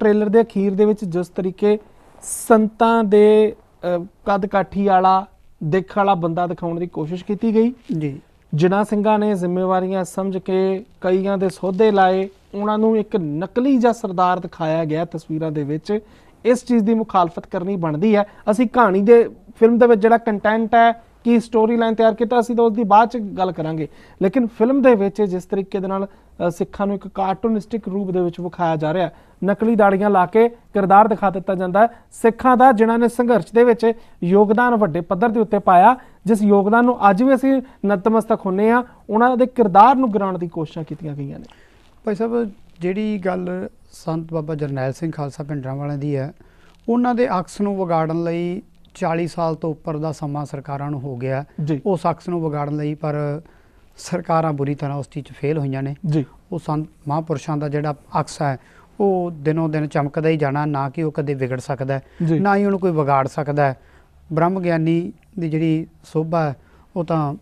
Trailer ਦੇ ਅਖੀਰ ਦੇ ਵਿੱਚ ਜਿਸ ਤਰੀਕੇ ਸੰਤਾਂ ਦੇ ਕੱਦ ਕਾਠੀ ਵਾਲਾ ਦਿੱਖ ਵਾਲਾ ਬੰਦਾ ਦਿਖਾਉਣ ਦੀ ਕੋਸ਼ਿਸ਼ ਕੀਤੀ ਗਈ। ਜੀ। ਜਿਨ੍ਹਾਂ ਸਿੰਘਾਂ ਨੇ ਜ਼ਿੰਮੇਵਾਰੀਆਂ ਸਮਝ ਕੇ ਕਈਆਂ ਦੇ ਸੌਦੇ ਲਾਏ ਉਹਨਾਂ ਨੂੰ ਇੱਕ ਨਕਲੀ ਜਾਂ ਸਰਦਾਰ ਦਿਖਾਇਆ ਗਿਆ ਤਸਵੀਰਾਂ ਦੇ ਵਿੱਚ। ਇਸ ਚੀਜ਼ ਦੀ ਮੁਖਾਲਫਤ ਕਰਨੀ ਬਣਦੀ ਹੈ। ਅਸੀਂ ਕਹਾਣੀ ਦੇ ਫਿਲਮ ਦੇ ਵਿੱਚ ਜਿਹੜਾ ਕੰਟੈਂਟ ਹੈ ਕੀ ਸਟੋਰੀ ਲਾਈਨ ਤਿਆਰ ਕੀਤਾ ਅਸੀਂ ਤਾਂ ਉਸ ਦੀ ਬਾਅਦ ਚ ਗੱਲ ਕਰਾਂਗੇ। ਲੇਕਿਨ ਫਿਲਮ ਦੇ ਵਿੱਚ ਜਿਸ ਤਰੀਕੇ ਦੇ ਨਾਲ ਸਿੱਖਾਂ ਨੂੰ ਇੱਕ ਕਾਰਟੂਨਿਸਟਿਕ ਰੂਪ ਦੇ ਵਿੱਚ ਵਿਖਾਇਆ ਜਾ ਰਿਹਾ ਨਕਲੀ ਦਾੜੀਆਂ ਲਾ ਕੇ ਕਿਰਦਾਰ ਦਿਖਾ ਦਿੱਤਾ ਜਾਂਦਾ ਹੈ। ਸਿੱਖਾਂ ਦਾ ਜਿਨ੍ਹਾਂ ਨੇ ਸੰਘਰਸ਼ ਦੇ ਵਿੱਚ ਯੋਗਦਾਨ ਵੱਡੇ ਪੱਧਰ ਦੇ ਉੱਤੇ ਪਾਇਆ ਜਿਸ ਯੋਗਦਾਨ ਨੂੰ ਅੱਜ ਵੀ ਅਸੀਂ ਨਤਮਸਤਕ ਹੁੰਨੇ ਆ ਉਹਨਾਂ ਦੇ ਕਿਰਦਾਰ ਨੂੰ ਗਿਰਾਉਣ ਦੀ ਕੋਸ਼ਿਸ਼ਾਂ ਕੀਤੀਆਂ ਗਈਆਂ ਨੇ। ਭਾਈ ਸਾਹਿਬ ਜਿਹੜੀ ਗੱਲ ਸੰਤ ਬਾਬਾ ਜਰਨੈਲ ਸਿੰਘ ਖਾਲਸਾ ਪਿੰਡਰਾਂ ਵਾਲਿਆਂ ਦੀ ਹੈ ਉਹਨਾਂ ਦੇ ਅਕਸ ਨੂੰ ਵਿਗਾੜਨ ਲਈ 40 ਸਾਲ ਤੋਂ ਉੱਪਰ ਦਾ ਸਮਾਂ ਸਰਕਾਰਾਂ ਨੂੰ ਹੋ ਗਿਆ। ਉਸ ਅਕਸ ਨੂੰ ਵਿਗਾੜਨ ਲਈ ਪਰ ਸਰਕਾਰਾਂ ਬੁਰੀ ਤਰ੍ਹਾਂ ਉਸ ਚੀਜ਼ 'ਚ ਫੇਲ ਹੋਈਆਂ ਨੇ। ਜੀ। ਉਹ ਸੰਤ ਮਹਾਂਪੁਰਸ਼ਾਂ ਦਾ ਜਿਹੜਾ ਅਕਸ ਹੈ ਉਹ ਦਿਨੋਂ ਦਿਨ ਚਮਕਦਾ ਹੀ ਜਾਣਾ ਨਾ ਕਿ ਉਹ ਕਦੇ ਵਿਗੜ ਸਕਦਾ ਨਾ ਹੀ ਉਹਨੂੰ ਕੋਈ ਵਿਗਾੜ ਸਕਦਾ ਹੈ। ਬ੍ਰਹਮ ਗਿਆਨੀ ਦੀ ਜਿਹੜੀ ਸੋਭਾ ਉਹ ਤਾਂ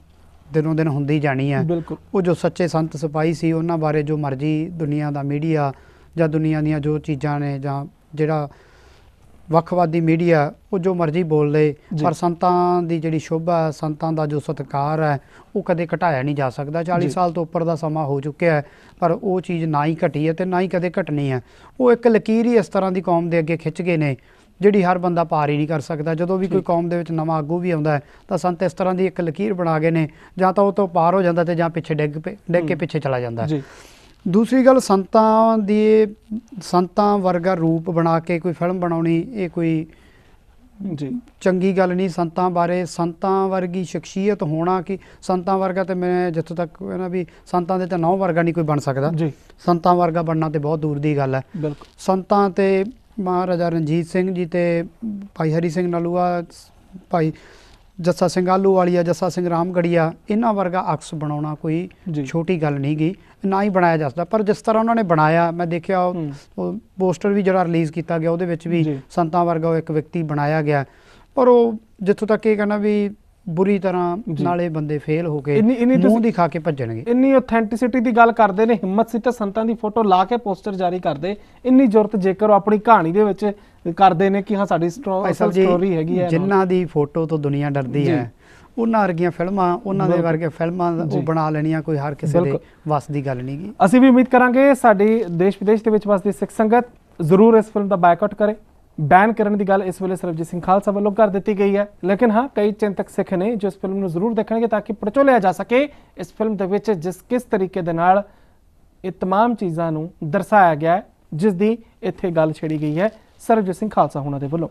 ਦਿਨੋਂ ਦਿਨ ਹੁੰਦੀ ਜਾਣੀ ਹੈ। ਉਹ ਜੋ ਸੱਚੇ ਸੰਤ ਸਿਪਾਹੀ ਸੀ ਉਹਨਾਂ ਬਾਰੇ ਜੋ ਮਰਜ਼ੀ ਦੁਨੀਆ ਦਾ ਮੀਡੀਆ ਜਾਂ ਦੁਨੀਆ ਦੀਆਂ ਜੋ ਚੀਜ਼ਾਂ ਨੇ ਜਾਂ ਜਿਹੜਾ ਵੱਖਵਾਦੀ ਮੀਡੀਆ ਉਹ ਜੋ ਮਰਜ਼ੀ ਬੋਲਦੇ ਜੀ। ਪਰ ਸੰਤਾਂ ਦੀ ਜਿਹੜੀ ਸ਼ੋਭਾ ਹੈ ਸੰਤਾਂ ਦਾ ਜੋ ਸਤਿਕਾਰ ਹੈ ਉਹ ਕਦੇ ਘਟਾਇਆ ਨਹੀਂ ਜਾ ਸਕਦਾ 40 ਜੀ। ਸਾਲ ਤੋਂ ਉੱਪਰ ਦਾ ਸਮਾਂ ਹੋ ਚੁੱਕਿਆ ਹੈ ਪਰ ਉਹ ਚੀਜ਼ ਨਾ ਹੀ ਘਟੀ ਹੈ ਤੇ ਨਾ ਹੀ ਕਦੇ ਘਟਣੀ ਹੈ ਉਹ ਇੱਕ ਲਕੀਰ ਹੀ ਇਸ ਤਰ੍ਹਾਂ ਦੀ ਕੌਮ ਦੇ ਅੱਗੇ ਖਿੱਚ ਗਏ ਨੇ ਜਿਹੜੀ ਹਰ ਬੰਦਾ ਪਾਰ ਹੀ ਨਹੀਂ ਕਰ ਸਕਦਾ ਜਦੋਂ ਵੀ ਕੋਈ। ਕੌਮ ਦੇ ਵਿੱਚ ਨਵਾਂ ਆਗੂ ਵੀ ਆਉਂਦਾ ਤਾਂ ਸੰਤ ਇਸ ਤਰ੍ਹਾਂ ਦੀ ਇੱਕ ਲਕੀਰ ਬਣਾ ਗਏ ਨੇ ਜਾਂ ਤਾਂ ਉਹ ਤੋਂ ਪਾਰ ਹੋ ਜਾਂਦਾ ਤੇ ਜਾਂ ਪਿੱਛੇ ਡਿੱਗ ਡਿੱਗ ਕੇ। ਪਿੱਛੇ ਚਲਾ ਜਾਂਦਾ। ਜੀ ਦੂਸਰੀ ਗੱਲ ਸੰਤਾਂ ਦੀ ਸੰਤਾਂ ਵਰਗਾ ਰੂਪ ਬਣਾ ਕੇ ਕੋਈ ਫਿਲਮ ਬਣਾਉਣੀ ਇਹ ਕੋਈ ਜੀ। ਚੰਗੀ ਗੱਲ ਨਹੀਂ। ਸੰਤਾਂ ਬਾਰੇ ਸੰਤਾਂ ਵਰਗੀ ਸ਼ਖਸੀਅਤ ਹੋਣਾ ਕਿ ਸੰਤਾਂ ਵਰਗਾ ਤੇ ਮੈਂ ਜਿੱਥੋਂ ਤੱਕ ਨਾ ਵੀ ਸੰਤਾਂ ਦੇ ਤਾਂ ਨੌ ਵਰਗਾ ਨਹੀਂ ਕੋਈ ਬਣ ਸਕਦਾ। ਜੀ। ਸੰਤਾਂ ਵਰਗਾ ਬਣਨਾ ਤੇ ਬਹੁਤ ਦੂਰ ਦੀ ਗੱਲ ਹੈ। ਬਿਲਕੁਲ। ਸੰਤਾਂ ਤੇ ਮਹਾਰਾਜਾ ਰਣਜੀਤ ਸਿੰਘ ਜੀ ਤੇ ਭਾਈ ਹਰੀ ਸਿੰਘ ਨਲੂਆ ਭਾਈ ਜੱਸਾ ਸਿੰਘ ਆਲੂਵਾਲੀਆ ਜੱਸਾ ਸਿੰਘ ਰਾਮਗੜੀਆ ਇਹਨਾਂ ਵਰਗਾ ਅਕਸ ਬਣਾਉਣਾ ਕੋਈ ਛੋਟੀ ਗੱਲ ਨਹੀਂ ਗਈ ਨਾ ਹੀ ਬਣਾਇਆ ਜਾ ਸਕਦਾ ਪਰ ਜਿਸ ਤਰ੍ਹਾਂ ਉਹਨਾਂ ਨੇ ਬਣਾਇਆ ਮੈਂ ਦੇਖਿਆ ਉਹ- ਪੋਸਟਰ ਵੀ ਜਿਹੜਾ ਰਿਲੀਜ਼ ਕੀਤਾ ਗਿਆ ਉਹਦੇ ਵਿੱਚ ਵੀ। ਸੰਤਾਂ ਵਰਗਾ ਉਹ ਇੱਕ ਵਿਅਕਤੀ ਬਣਾਇਆ ਗਿਆ ਪਰ ਉਹ ਜਿੱਥੋਂ ਤੱਕ ਇਹ ਕਹਿੰਦਾ ਵੀ ਬੁਰੀ ਤਰ੍ਹਾਂ। ਨਾਲੇ ਬੰਦੇ ਫੇਲ ਹੋ ਕੇ ਮੂੰਹ ਤੁਸੀਂ- ਦਿਖਾ ਕੇ ਭੱਜਣਗੇ ਇੰਨੀ ਆਥੈਂਟਿਸਿਟੀ ਦੀ ਗੱਲ ਕਰਦੇ ਨੇ ਹਿੰਮਤ ਸੀ ਤਾਂ ਸੰਤਾਂ ਦੀ ਫੋਟੋ ਲਾ ਕੇ ਪੋਸਟਰ ਜਾਰੀ ਕਰਦੇ ਇੰਨੀ ਜ਼ਰੂਰਤ ਜੇਕਰ ਉਹ ਆਪਣੀ ਕਹਾਣੀ ਦੇ ਵਿੱਚ ਕਰਦੇ ਨੇ ਕਿ ਹਾਂ ਸਾਡੀ ਸਟੋਰੀ ਹੈਗੀ ਹੈ ਜਿਨ੍ਹਾਂ ਦੀ ਫੋਟੋ ਤੋਂ ਦੁਨੀਆ ਡਰਦੀ। ਹੈ ਉਹਨਾਂ ਵਰਗੀਆਂ ਫਿਲਮਾਂ ਉਹਨਾਂ ਦੇ ਬਿਲਕੁਲ। ਵਰਗੇ ਫਿਲਮਾਂ ਜੀ। ਉਹ ਬਣਾ ਲੈਣੀਆਂ ਕੋਈ ਹਰ ਕਿਸੇ ਦੇ ਬਿਲਕੁਲ। ਵੱਸ ਦੀ ਗੱਲ ਨਹੀਂ ਗੀ ਅਸੀਂ ਵੀ ਉਮੀਦ ਕਰਾਂਗੇ ਸਾਡੀ ਦੇਸ਼ ਵਿਦੇਸ਼ ਦੇ ਵਿੱਚ ਵਸਦੀ ਸਿੱਖ ਸੰਗਤ ਜ਼ਰੂਰ ਇਸ ਫਿਲਮ ਦਾ ਬਾਈਕਾਟ ਕਰੇ ਬੈਨ ਕਰਨ ਦੀ ਗੱਲ ਇਸ ਵੇਲੇ ਸਰਬਜੀਤ ਸਿੰਘ ਖਾਲਸਾ ਵੱਲੋਂ ਕਰ ਦਿੱਤੀ ਗਈ ਹੈ ਲੇਕਿਨ ਹਾਂ ਕਈ ਚਿੰਤਕ ਸਿੱਖ ਨੇ ਜੋ ਇਸ ਫਿਲਮ ਨੂੰ ਜ਼ਰੂਰ ਦੇਖਣਗੇ ਤਾਂ ਕਿ ਪੜਚੋ ਲਿਆ ਜਾ ਸਕੇ ਇਸ ਫਿਲਮ ਦੇ ਵਿੱਚ ਜਿਸ ਕਿਸ ਤਰੀਕੇ ਦੇ ਨਾਲ ਇਹ तमाम ਚੀਜ਼ਾਂ ਨੂੰ ਦਰਸਾਇਆ ਗਿਆ ਹੈ ਜਿਸ ਦੀ ਇੱਥੇ ਗੱਲ ਛੇੜੀ ਗਈ ਹੈ ਸਰਬਜੀਤ ਸਿੰਘ ਖਾਲਸਾ ਹੁਣਾਂ ਦੇ ਵੱਲੋਂ